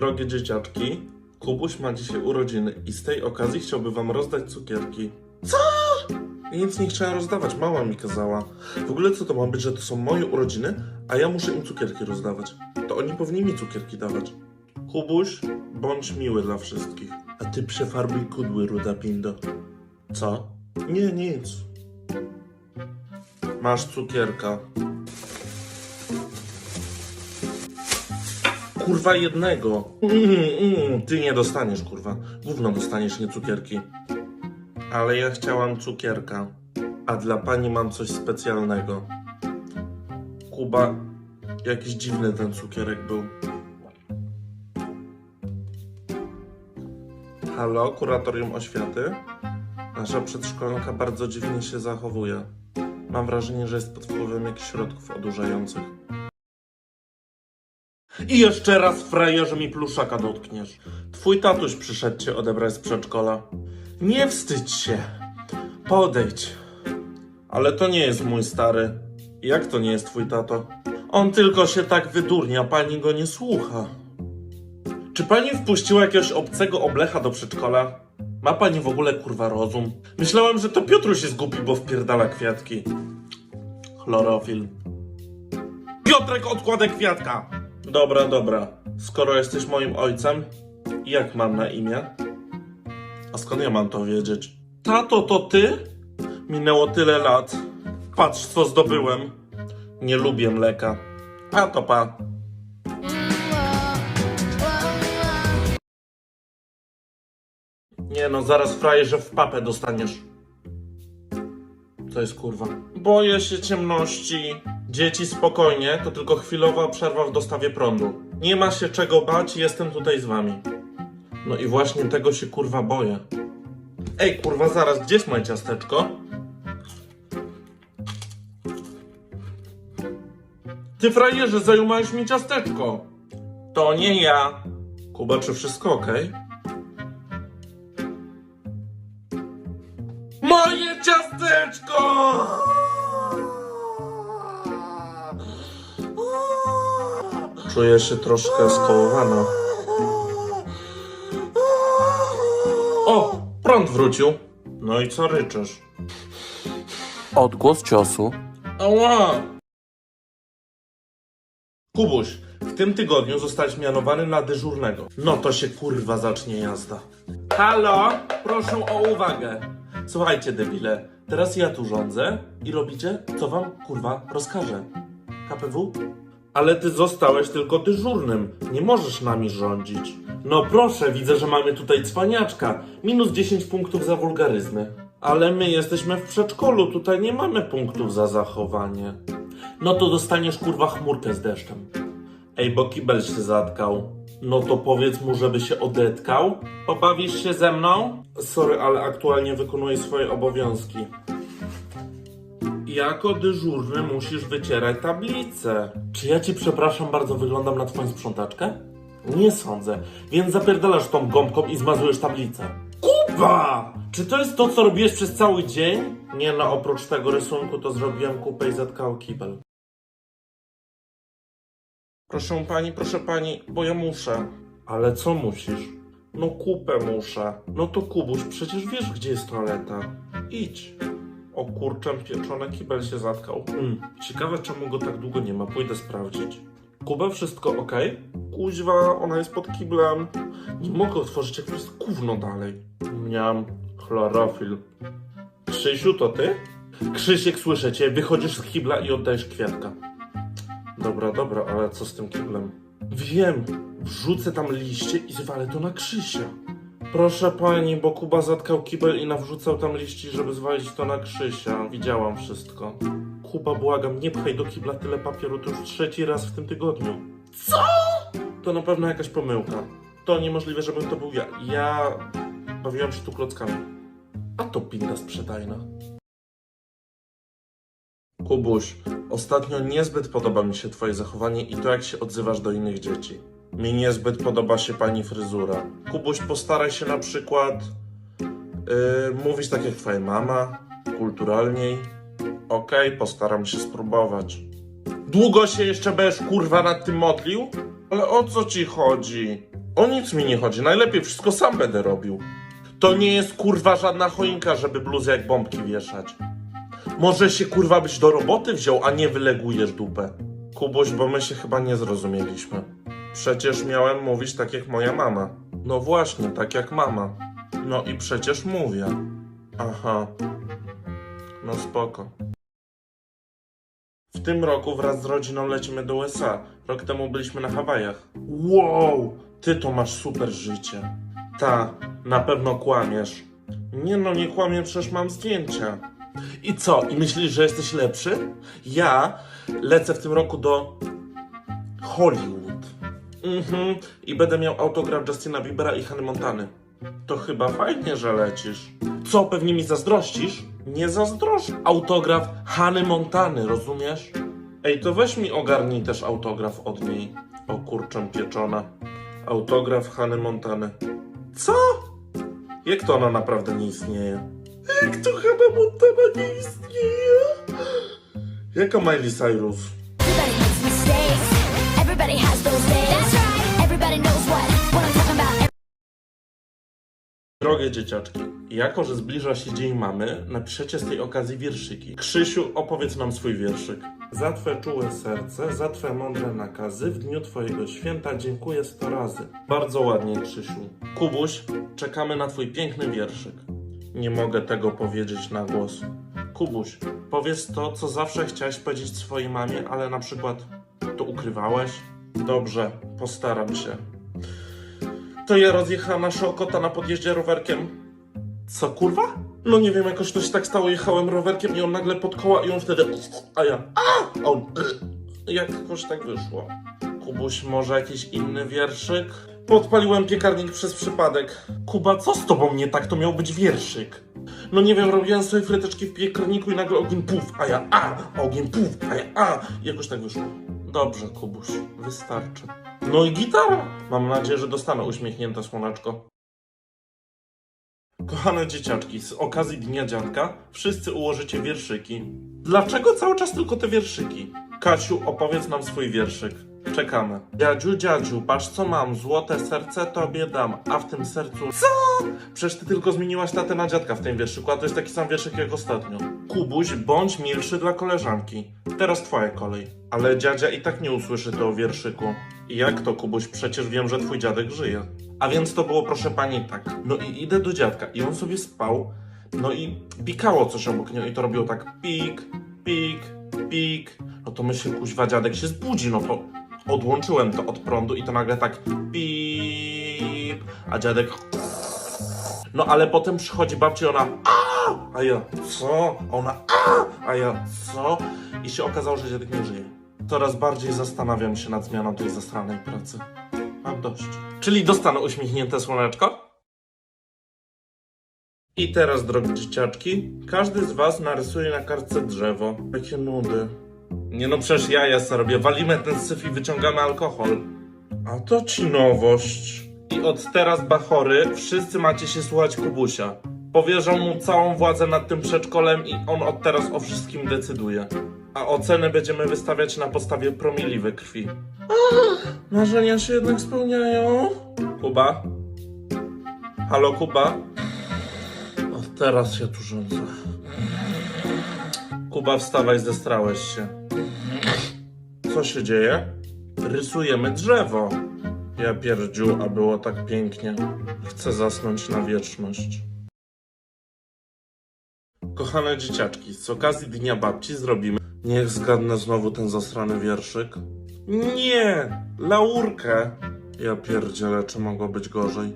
Drogie dzieciaczki, Kubuś ma dzisiaj urodziny i z tej okazji chciałby wam rozdać cukierki. Co? Nic nie chciałem rozdawać, mama mi kazała. W ogóle co to ma być, że to są moje urodziny, a ja muszę im cukierki rozdawać? To oni powinni mi cukierki dawać. Kubuś, bądź miły dla wszystkich. A ty przefarbuj kudły, ruda pindo. Co? Nie, nic. Masz cukierka. Kurwa jednego. Mm, mm, ty nie dostaniesz, kurwa. Gówno dostaniesz, nie cukierki. Ale ja chciałam cukierka. A dla pani mam coś specjalnego. Kuba, jakiś dziwny ten cukierek był. Halo, kuratorium oświaty? Nasza przedszkolanka bardzo dziwnie się zachowuje. Mam wrażenie, że jest pod wpływem jakichś środków odurzających. I jeszcze raz, frajerze, mi pluszaka dotkniesz. Twój tatuś przyszedł cię odebrać z przedszkola. Nie wstydź się. Podejdź. Ale to nie jest mój stary. Jak to nie jest twój tato? On tylko się tak wydurnia, pani go nie słucha. Czy pani wpuściła jakiegoś obcego oblecha do przedszkola? Ma pani w ogóle kurwa rozum? Myślałem, że to Piotruś jest głupi, bo wpierdala kwiatki. Chlorofil. Piotrek, odkładę kwiatka! Dobra, dobra. Skoro jesteś moim ojcem, jak mam na imię? A skąd ja mam to wiedzieć? Tato, to ty? Minęło tyle lat. Patrz, co zdobyłem. Nie lubię mleka. A to pa. Nie no, zaraz frajerze w papę dostaniesz. To jest kurwa. Boję się ciemności. Dzieci spokojnie, to tylko chwilowa przerwa w dostawie prądu. Nie ma się czego bać, jestem tutaj z wami. No i właśnie tego się kurwa boję. Ej kurwa, zaraz, gdzie jest moje ciasteczko? Ty frajerze, zajumałeś mi ciasteczko. To nie ja. Kuba, czy wszystko ok? Ciasteczko! Czuję się troszkę skołowana. O, prąd wrócił. No i co ryczysz? Odgłos ciosu. Ała! Kubuś, w tym tygodniu zostałeś mianowany na dyżurnego. No to się kurwa zacznie jazda. Halo, proszę o uwagę. Słuchajcie, debile, teraz ja tu rządzę i robicie, co wam kurwa rozkażę. KPW? Ale ty zostałeś tylko dyżurnym. Nie możesz nami rządzić. No proszę, widzę, że mamy tutaj cwaniaczka. Minus 10 punktów za wulgaryzmy. Ale my jesteśmy w przedszkolu, tutaj nie mamy punktów za zachowanie. No to dostaniesz kurwa chmurkę z deszczem. Ej, bo kibel się zatkał. No to powiedz mu, żeby się odetkał. Pobawisz się ze mną? Sorry, ale aktualnie wykonuję swoje obowiązki. Jako dyżurny musisz wycierać tablicę. Czy ja ci, przepraszam bardzo, wyglądam na twoją sprzątaczkę? Nie sądzę, więc zapierdalasz tą gąbką i zmazujesz tablicę. Kuba! Czy to jest to, co robiłeś przez cały dzień? Nie no, oprócz tego rysunku to zrobiłem kupę i zatkał kibel. Proszę pani, proszę pani, bo ja muszę. Ale co musisz? No kupę muszę. No to Kubuś, przecież wiesz, gdzie jest toaleta. Idź. O kurczę, pieczone kibel się zatkał. Hmm, ciekawe czemu go tak długo nie ma, pójdę sprawdzić. Kuba, wszystko ok? Kuźwa, ona jest pod kiblem. Nie mogę otworzyć, jak to jest gówno dalej. Miam chlorofil. Krzysiu, to ty? Krzysiek, słyszę cię, wychodzisz z kibla i oddajesz kwiatka. Dobra, dobra, ale co z tym kiblem? Wiem, wrzucę tam liście i zwalę to na Krzysia. Proszę pani, bo Kuba zatkał kibel i nawrzucał tam liści, żeby zwalić to na Krzysia. Widziałam wszystko. Kuba, błagam, nie pchaj do kibla tyle papieru, to już trzeci raz w tym tygodniu. Co? To na pewno jakaś pomyłka. To niemożliwe, żebym to był ja. Ja bawiłam się tu klockami. A to pinda sprzedajna. Kubuś, ostatnio niezbyt podoba mi się twoje zachowanie i to jak się odzywasz do innych dzieci. Mi niezbyt podoba się pani fryzura. Kubuś, postaraj się na przykład yy, mówić tak jak twoja mama, kulturalniej. Okej, postaram się spróbować. Długo się jeszcze będziesz kurwa nad tym modlił? Ale o co ci chodzi? O nic mi nie chodzi, najlepiej wszystko sam będę robił. To nie jest kurwa żadna choinka, żeby bluzy jak bombki wieszać. Może się kurwa być do roboty wziął, a nie wylegujesz dupę. Kubuś, bo my się chyba nie zrozumieliśmy. Przecież miałem mówić tak jak moja mama. No właśnie, tak jak mama. No i przecież mówię. Aha. No spoko. W tym roku wraz z rodziną lecimy do USA. Rok temu byliśmy na Hawajach. Wow! Ty to masz super życie. Ta, na pewno kłamiesz. Nie no, nie kłamię, przecież mam zdjęcia. I co? I myślisz, że jesteś lepszy? Ja lecę w tym roku do Hollywood. Mhm. I będę miał autograf Justina Biebera i Hany Montany. To chyba fajnie, że lecisz. Co, pewnie mi zazdrościsz? Nie zazdroszczę. Autograf Hany Montany, rozumiesz? Ej, to weź mi ogarnij też autograf od niej. O kurczę pieczona. Autograf Hany Montany. Co? Jak to ona naprawdę nie istnieje? Jak to Hana Montana nie istnieje? Jaka Miley Cyrus? Everybody makes mistakes. Everybody has those days. That's right. Everybody knows what what I'm talking about. Drogie dzieciaczki, jako że zbliża się Dzień Mamy, napiszecie z tej okazji wierszyki. Krzysiu, opowiedz nam swój wierszyk. Za twe czułe serce, za twe mądre nakazy, w dniu twojego święta dziękuję sto razy. Bardzo ładnie, Krzysiu. Kubuś, czekamy na twój piękny wierszyk. Nie mogę tego powiedzieć na głos. Kubuś, powiedz to, co zawsze chciałeś powiedzieć swojej mamie, ale na przykład to ukrywałeś? Dobrze, postaram się. To ja rozjechała naszego kota na podjeździe rowerkiem. Co kurwa? No nie wiem, jakoś to się tak stało, jechałem rowerkiem i on nagle pod koła i on wtedy... A ja... A on... Jakoś tak wyszło. Kubuś, może jakiś inny wierszyk? Podpaliłem piekarnik przez przypadek. Kuba, co z tobą nie tak? To miał być wierszyk. No nie wiem, robiłem sobie fryteczki w piekarniku i nagle ogień puf, a ja a, a ogień puf, a ja a. Jakoś tak wyszło. Dobrze, Kubuś, wystarczy. No i gitara. Mam nadzieję, że dostanę uśmiechnięte słoneczko. Kochane dzieciaczki, z okazji Dnia Dziadka wszyscy ułożycie wierszyki. Dlaczego cały czas tylko te wierszyki? Kasiu, opowiedz nam swój wierszyk. Czekamy. Dziadziu, dziadziu, patrz co mam, złote serce tobie dam, a w tym sercu... Co? Przecież ty tylko zmieniłaś tatę na dziadka w tym wierszyku, a to jest taki sam wierszyk jak ostatnio. Kubuś, bądź milszy dla koleżanki. Teraz twoja kolej. Ale dziadzia i tak nie usłyszy to o wierszyku. I jak to, Kubuś? Przecież wiem, że twój dziadek żyje. A więc to było, proszę pani, tak. No i idę do dziadka i on sobie spał, no i pikało coś obok niego i to robiło tak pik, pik, pik. No to myślę, kuźwa, dziadek się zbudzi, no to odłączyłem to od prądu i to nagle tak pip, a dziadek... No ale potem przychodzi babcia i ona a, a ja co? A ona a, a ja co? I się okazało, że dziadek nie żyje. Coraz bardziej zastanawiam się nad zmianą tej zastranej pracy. Mam dość. Czyli dostanę uśmiechnięte słoneczko? I teraz, drogie dzieciaczki, każdy z was narysuje na kartce drzewo. Jakie nudy. Nie no, przecież ja ja sobie robię. Walimy ten syf i wyciągamy alkohol. A to ci nowość. I od teraz, bachory, wszyscy macie się słuchać Kubusia. Powierzą mu całą władzę nad tym przedszkolem i on od teraz o wszystkim decyduje. A oceny będziemy wystawiać na podstawie promili we krwi. Marzenia się jednak spełniają. Kuba? Halo, Kuba? Od teraz się tu rządzę. Kuba, wstawaj, zestrałeś się. Co się dzieje? Rysujemy drzewo. Ja pierdziu, a było tak pięknie. Chcę zasnąć na wieczność. Kochane dzieciaczki, z okazji Dnia Babci zrobimy... Niech zgadnę znowu ten zasrany wierszyk. Nie! Laurkę! Ja pierdzielę, czy mogło być gorzej.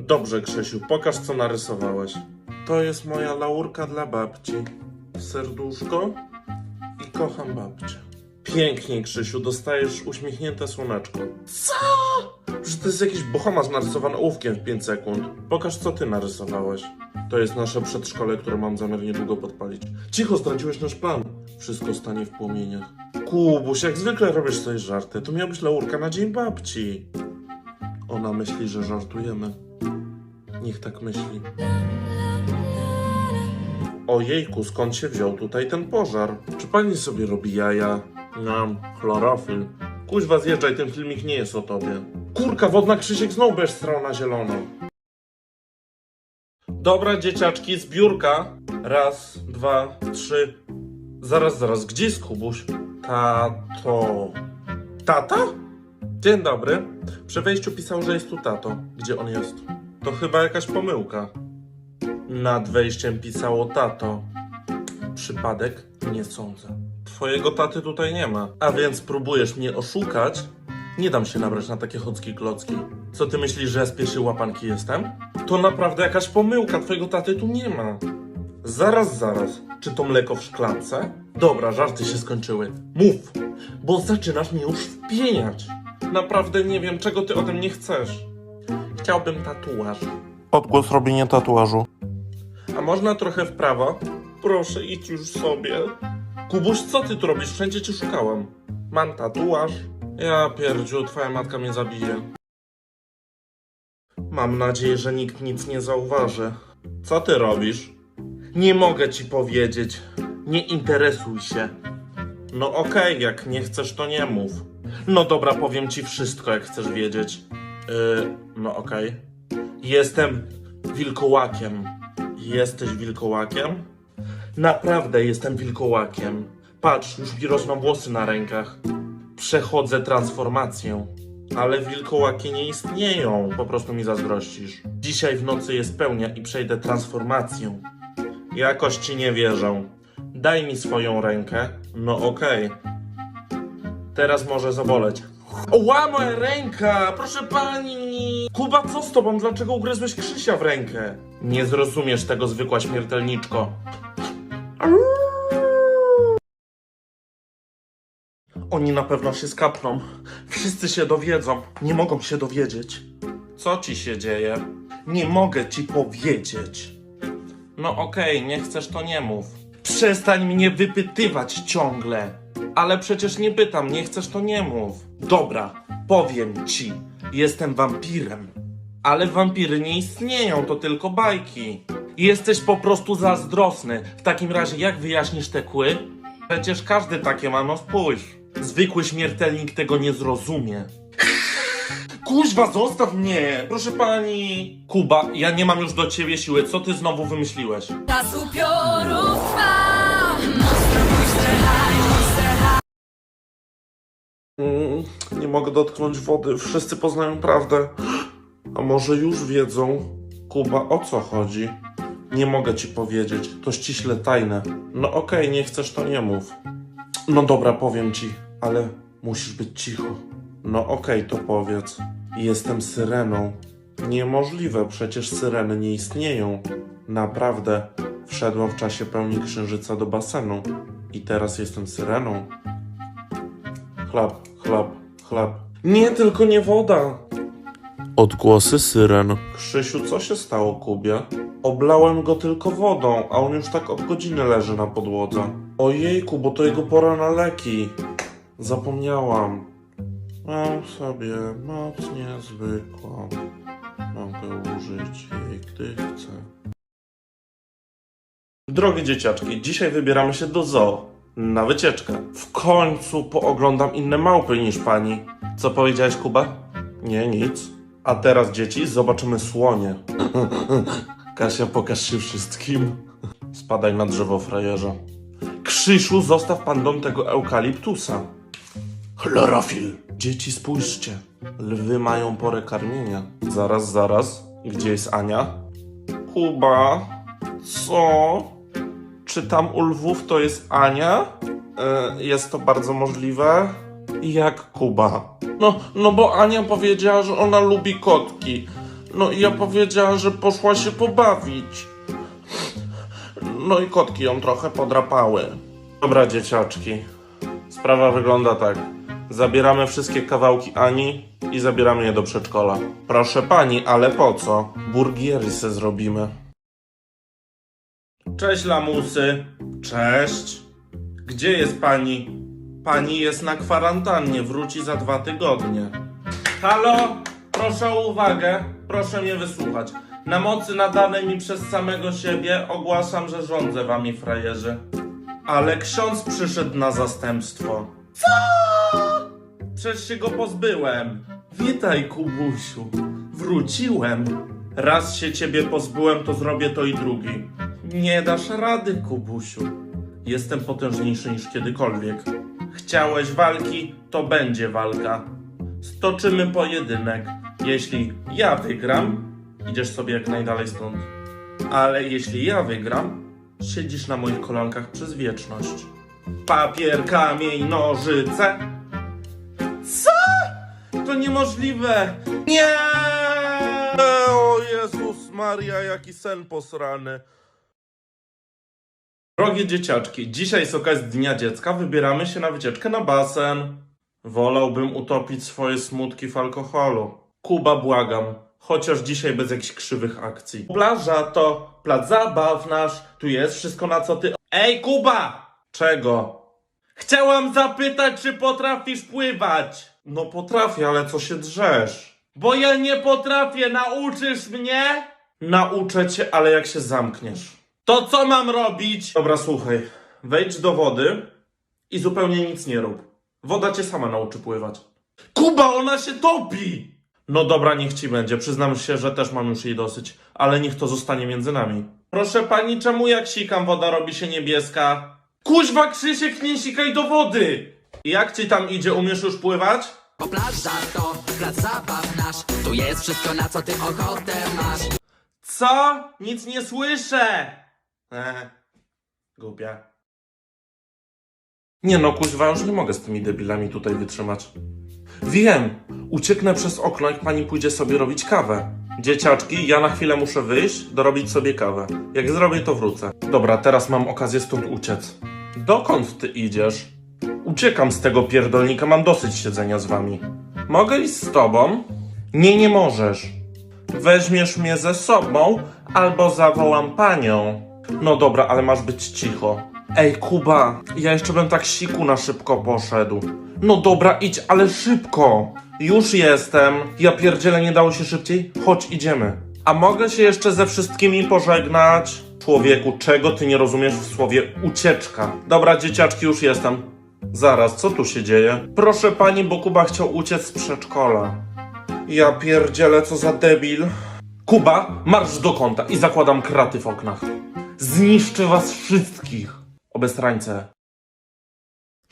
Dobrze, Krzysiu, pokaż co narysowałeś. To jest moja laurka dla babci. Serduszko i kocham babcię. Pięknie, Krzysiu, dostajesz uśmiechnięte słoneczko. Co? Że to jest jakiś bohomas narysowany ołówkiem w 5 sekund. Pokaż, co ty narysowałeś. To jest nasze przedszkole, które mam zamiar niedługo podpalić. Cicho, zdradziłeś nasz plan. Wszystko stanie w płomieniach. Kubuś, jak zwykle robisz sobie żarty. To miała być laurka na dzień babci. Ona myśli, że żartujemy. Niech tak myśli. Ojejku, skąd się wziął tutaj ten pożar? Czy pani sobie robi jaja? Nam, chlorofil. Kuźwa, zjeżdżaj, ten filmik nie jest o tobie. Kurka, wodna Krzysiek znowu będziesz strał na zielono. Dobra, dzieciaczki, zbiórka. Raz, dwa, trzy. Zaraz, zaraz, gdzie jest Kubuś? Tato. Tata? Dzień dobry. Przy wejściu pisał, że jest tu tato. Gdzie on jest? To chyba jakaś pomyłka. Nad wejściem pisało tato. Przypadek? Nie sądzę. Twojego taty tutaj nie ma. A więc próbujesz mnie oszukać? Nie dam się nabrać na takie chodzki klocki. Co ty myślisz, że ja z pierwszej łapanki jestem? To naprawdę jakaś pomyłka, twojego taty tu nie ma. Zaraz, zaraz. Czy to mleko w szklance? Dobra, żarty się skończyły. Mów, bo zaczynasz mnie już wpieniać. Naprawdę nie wiem, czego ty ode mnie chcesz. Chciałbym tatuaż. Odgłos robienia tatuażu. A można trochę w prawo? Proszę, idź już sobie. Kubuś, co ty tu robisz? Wszędzie cię szukałam. Mam tatuaż. Ja pierdziu, twoja matka mnie zabije. Mam nadzieję, że nikt nic nie zauważy. Co ty robisz? Nie mogę ci powiedzieć. Nie interesuj się. No okej, jak nie chcesz, to nie mów. No dobra, powiem ci wszystko, jak chcesz wiedzieć. Yy, no okej. Jestem wilkołakiem. Jesteś wilkołakiem? Naprawdę jestem wilkołakiem. Patrz, już mi rosną włosy na rękach. Przechodzę transformację. Ale wilkołaki nie istnieją, po prostu mi zazdrościsz. Dzisiaj w nocy jest pełnia i przejdę transformację. Jakoś ci nie wierzę. Daj mi swoją rękę. No okej. Teraz może zaboleć. Oła, moja ręka! Proszę pani! Kuba, co z tobą? Dlaczego ugryzłeś Krzysia w rękę? Nie zrozumiesz tego, zwykła śmiertelniczko. Oni na pewno się skapną. Wszyscy się dowiedzą. Nie mogą się dowiedzieć. Co ci się dzieje? Nie mogę ci powiedzieć. No okej, nie chcesz to nie mów. Przestań mnie wypytywać ciągle. Ale przecież nie pytam, nie chcesz to nie mów. Dobra, powiem ci. Jestem wampirem. Ale wampiry nie istnieją, to tylko bajki. Jesteś po prostu zazdrosny. W takim razie jak wyjaśnisz te kły? Przecież każdy takie ma, no spójrz. Zwykły śmiertelnik tego nie zrozumie. Kuźwa, zostaw mnie! Proszę pani! Kuba, ja nie mam już do ciebie siły, co ty znowu wymyśliłeś? Czas trwa Mm, nie mogę dotknąć wody, wszyscy poznają prawdę. A może już wiedzą? Kuba, o co chodzi? Nie mogę ci powiedzieć, to ściśle tajne. No okej, nie chcesz, to nie mów. No dobra, powiem ci, ale musisz być cicho. No okej, to powiedz. Jestem syreną. Niemożliwe, przecież syreny nie istnieją. Naprawdę, wszedłem w czasie pełni księżyca do basenu. I teraz jestem syreną. Chlap, chlap, chlap. Nie, tylko nie woda. Odgłosy syren. Krzysiu, co się stało Kubie? Oblałem go tylko wodą, a on już tak od godziny leży na podłodze. Ojejku, bo to jego pora na leki. Zapomniałam. Mam sobie moc niezwykłą. Mogę użyć jej, gdy chcę. Drogie dzieciaczki, dzisiaj wybieramy się do zoo. Na wycieczkę. W końcu pooglądam inne małpy niż pani. Co powiedziałeś, Kuba? Nie, nic. A teraz, dzieci, zobaczymy słonie. Kasia, pokaż się wszystkim. Spadaj na drzewo, frajerze. Krzysiu, zostaw pan dom tego eukaliptusa. Chlorofil. Dzieci, spójrzcie. Lwy mają porę karmienia. Zaraz, zaraz. Gdzie jest Ania? Kuba. Co? Czy tam u lwów to jest Ania? E, jest to bardzo możliwe. Jak Kuba? No, no bo Ania powiedziała, że ona lubi kotki. No i ja powiedziała, że poszła się pobawić. No i kotki ją trochę podrapały. Dobra, dzieciaczki. Sprawa wygląda tak. Zabieramy wszystkie kawałki Ani i zabieramy je do przedszkola. Proszę pani, ale po co? Burgiery se zrobimy. Cześć, lamusy. Cześć. Gdzie jest pani? Pani jest na kwarantannie, wróci za dwa tygodnie. Halo? Proszę o uwagę, proszę mnie wysłuchać. Na mocy nadanej mi przez samego siebie ogłaszam, że rządzę wami, frajerzy. Ale ksiądz przyszedł na zastępstwo. Co? Przecież się go pozbyłem. Witaj, Kubusiu. Wróciłem. Raz się ciebie pozbyłem, to zrobię to i drugi. Nie dasz rady, Kubusiu. Jestem potężniejszy niż kiedykolwiek. Chciałeś walki, to będzie walka. Stoczymy pojedynek. Jeśli ja wygram, idziesz sobie jak najdalej stąd. Ale jeśli ja wygram, siedzisz na moich kolankach przez wieczność. Papier, kamień, nożyce. Co? To niemożliwe. Nie! O Jezus Maria, jaki sen posrany. Drogie dzieciaczki, dzisiaj z okazji Dnia Dziecka wybieramy się na wycieczkę na basen. Wolałbym utopić swoje smutki w alkoholu. Kuba, błagam, chociaż dzisiaj bez jakichś krzywych akcji. Plaża to plac zabaw nasz, tu jest wszystko na co ty... Ej, Kuba! Czego? Chciałam zapytać, czy potrafisz pływać. No potrafię, ale co się drzesz? Bo ja nie potrafię, nauczysz mnie? Nauczę cię, ale jak się zamkniesz. To co mam robić? Dobra, słuchaj. Wejdź do wody i zupełnie nic nie rób. Woda cię sama nauczy pływać. Kuba, ona się topi! No dobra, niech ci będzie. Przyznam się, że też mam już jej dosyć, ale niech to zostanie między nami. Proszę pani, czemu jak sikam woda robi się niebieska? Kuźwa, Krzysiek, nie sikaj do wody! Jak ci tam idzie, umiesz już pływać? Bo plaża to plac zabaw nasz Tu jest wszystko na co ty ochotę masz Co? Nic nie słyszę! Eee, głupia. Nie no, kuźwa, już nie mogę z tymi debilami tutaj wytrzymać. Wiem! Ucieknę przez okno, jak pani pójdzie sobie robić kawę. Dzieciaczki, ja na chwilę muszę wyjść, dorobić sobie kawę. Jak zrobię, to wrócę. Dobra, teraz mam okazję stąd uciec. Dokąd ty idziesz? Uciekam z tego pierdolnika, mam dosyć siedzenia z wami. Mogę iść z tobą? Nie, nie możesz. Weźmiesz mnie ze sobą, albo zawołam panią. No dobra, ale masz być cicho. Ej, Kuba, ja jeszcze bym tak siku na szybko poszedł. No dobra, idź, ale szybko. Już jestem. Ja pierdzielę, nie dało się szybciej? Chodź, idziemy. A mogę się jeszcze ze wszystkimi pożegnać? Człowieku, czego ty nie rozumiesz w słowie ucieczka? Dobra, dzieciaczki, już jestem. Zaraz, co tu się dzieje? Proszę pani, bo Kuba chciał uciec z przedszkola. Ja pierdzielę, co za debil. Kuba, marsz do kąta i zakładam kraty w oknach. Zniszczę was wszystkich. Obestrańce.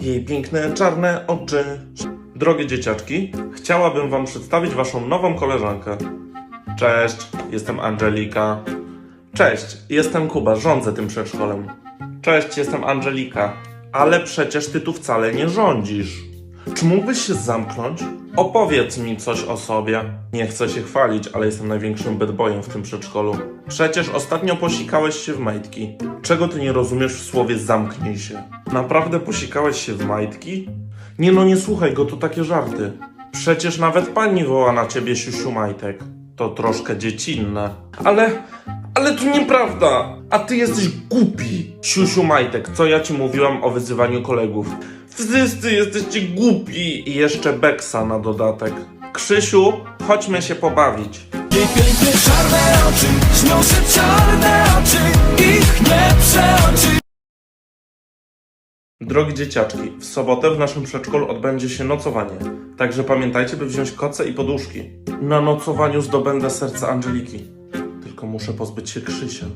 Jej piękne, czarne oczy. Drogie dzieciaczki, chciałabym wam przedstawić waszą nową koleżankę. Cześć, jestem Angelika. Cześć, jestem Kuba, rządzę tym przedszkolem. Cześć, jestem Angelika. Ale przecież ty tu wcale nie rządzisz. Czy mógłbyś się zamknąć? Opowiedz mi coś o sobie. Nie chcę się chwalić, ale jestem największym bedboyem w tym przedszkolu. Przecież ostatnio posikałeś się w majtki. Czego ty nie rozumiesz w słowie zamknij się? Naprawdę posikałeś się w majtki? Nie no, nie słuchaj go, to takie żarty. Przecież nawet pani woła na ciebie siusiu majtek. To troszkę dziecinne. Ale, ale to nieprawda. A ty jesteś głupi. Siusiu majtek, co ja ci mówiłam o wyzywaniu kolegów? Wszyscy jesteście głupi. I jeszcze Beksa na dodatek. Krzysiu, chodźmy się pobawić. Jej piękne czarne oczy, się czarne oczy, ich nie przeoczy. Drogie dzieciaczki, w sobotę w naszym przedszkolu odbędzie się nocowanie. Także pamiętajcie, by wziąć koce i poduszki. Na nocowaniu zdobędę serce Angeliki. Tylko muszę pozbyć się Krzysia.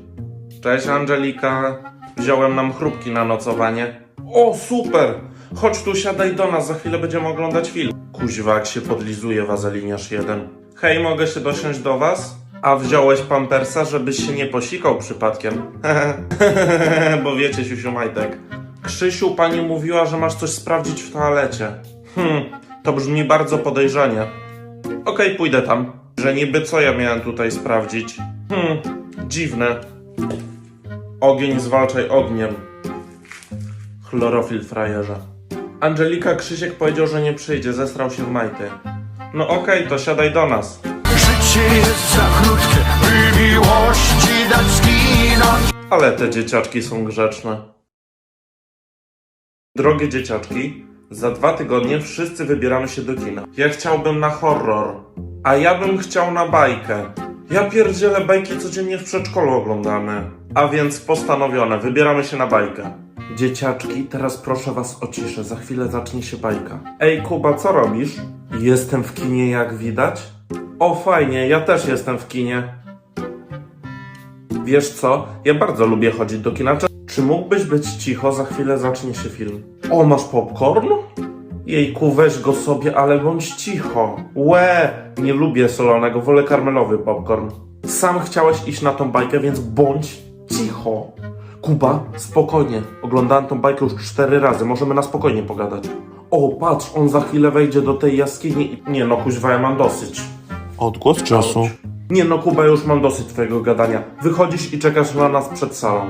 Cześć Angelika. Wziąłem nam chrupki na nocowanie. O, super! Chodź tu, siadaj do nas, za chwilę będziemy oglądać film. Kuźwa, jak się podlizuje wazeliniarz jeden. Hej, mogę się dosiąść do was? A wziąłeś pampersa, żebyś się nie posikał przypadkiem. Bo wiecie, siusiu majtek. Krzysiu, pani mówiła, że masz coś sprawdzić w toalecie. Hmm, to brzmi bardzo podejrzanie. Okej, pójdę tam. Że niby co ja miałem tutaj sprawdzić? Hmm, dziwne. Ogień zwalczaj ogniem. Chlorofil frajerze. Angelika Krzysiek powiedział, że nie przyjdzie, zesrał się w majty. No okej, to siadaj do nas. Życie jest za krótkie, by miłości dać zginąć. Ale te dzieciaczki są grzeczne. Drogie dzieciaczki, za dwa tygodnie wszyscy wybieramy się do kina. Ja chciałbym na horror, a ja bym chciał na bajkę. Ja pierdzielę bajki codziennie w przedszkolu oglądamy. A więc postanowione, wybieramy się na bajkę. Dzieciaczki, teraz proszę was o ciszę, za chwilę zacznie się bajka. Ej, Kuba, co robisz? Jestem w kinie, jak widać. O, fajnie, ja też jestem w kinie. Wiesz co? Ja bardzo lubię chodzić do kina. Czy- mógłbyś być cicho? Za chwilę zacznie się film. O, masz popcorn? Jejku, weź go sobie, ale bądź cicho. Łe, nie lubię solonego, wolę karmelowy popcorn. Sam chciałeś iść na tą bajkę, więc bądź cicho. Kuba, spokojnie. Oglądałem tą bajkę już cztery razy, możemy na spokojnie pogadać. O, patrz, on za chwilę wejdzie do tej jaskini i... Nie no, kuźwa, ja mam dosyć. Odgłos ciosu. Nie no, Kuba, już mam dosyć twojego gadania. Wychodzisz i czekasz na nas przed salą.